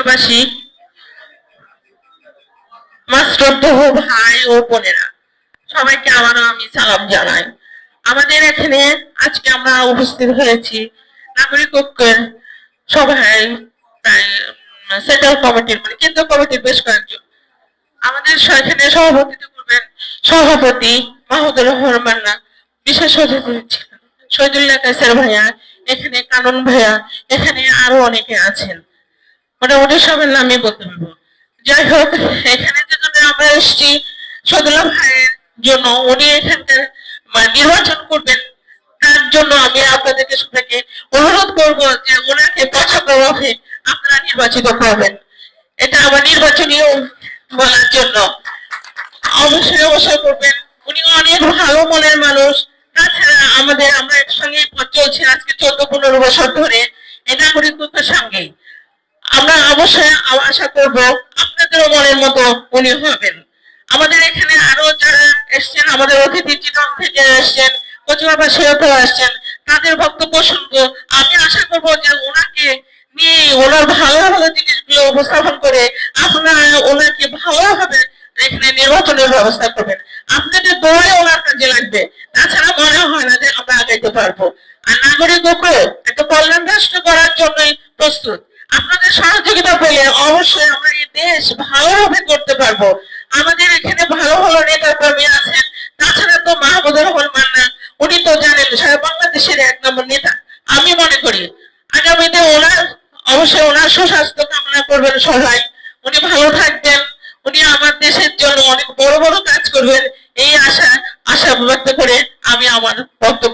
কচুয়াবাসী আমার ভাই ও বোনেরা, সবাইকে আবারও আমি সালাম জানাই। আমাদের এখানে আজকে আমরা উপস্থিত হয়েছি নাগরিক ঐক্যের সভায় প্রায় সেন্ট্রাল কমিটির মানে কেন্দ্র কমিটির বেশ কয়েকজন। আমাদের এখানে সভাপতিত্ব করবেন সভাপতি মাহমুদুর রহমান বিশেষ অতিথি ছিলেন। শহীদুল্লাহ কাসের ভাইয়া, এখানে কানন ভাইয়া, এখানে আরও অনেকে আছেন। মোটামুটি সবার নামই বলতে যাই হোক, এখানে যে জন্য আমরা এসেছি সদুল্লাহ ভাইয়ের জন্য, উনি এখানকার মানে নির্বাচন করবেন, তার জন্য আমি আপনাদেরকে সবাইকে অনুরোধ করব যে ওনাকে পছন্দভাবে আপনারা নির্বাচিত করবেন এটা আমার নির্বাচনীয় বলার জন্য। অবশ্যই অবশ্যই করবেন। উনি অনেক ভালো মনের মানুষ। তাছাড়া আমাদের, আমরা একসঙ্গে চলছি আজকে চোদ্দ পনেরো বছর ধরে, এই নাগরিক ঐক্যের সঙ্গেই। আমরা অবশ্যই আশা করব আপনাদেরও মনের মতো উনি হবেন। আমাদের এখানে আরও যারা এসছেন, আমাদের অতিথি চিটং থেকে এসছেন কচুয়াবাসীরাও আসছেন তাদের বক্তব্য শুনব। আমি আশা করব যে ওনাকে নিয়ে, ওনার ভালো ভালো জিনিসগুলো উপস্থাপন করে আপনারা ওনাকে ভালোভাবে এখানে নির্বাচনের ব্যবস্থা করবেন। আপনাদের দৌড়ে ওনার কাজে লাগবে। তাছাড়া মনে হয় না যে আমরা আগাইতে পারব। আর নাগরিক ঐক্য একটা কল্যাণ রাষ্ট্র করার জন্যই প্রস্তুত। আপনাদের সহযোগিতা পেলে অবশ্যই আমরা এই দেশ ভালোভাবে করতে পারব। আমাদের এখানে ভালো ভালো নেতা কর্মী আছেন। তাছাড়া তো মাহমুদুর রহমান মান্না, উনি তো জানেন সারা বাংলাদেশের এক নম্বর নেতা। আমি মনে করি, আগামীতে ওনার, অবশ্যই ওনার সুস্বাস্থ্য কামনা করবেন সবাই। উনি ভালো থাকবেন। উনি আমার দেশের জন্য অনেক বড় বড় কাজ করবেন। এই আশা আশা ব্যক্ত করে আমি আমার বক্তব্য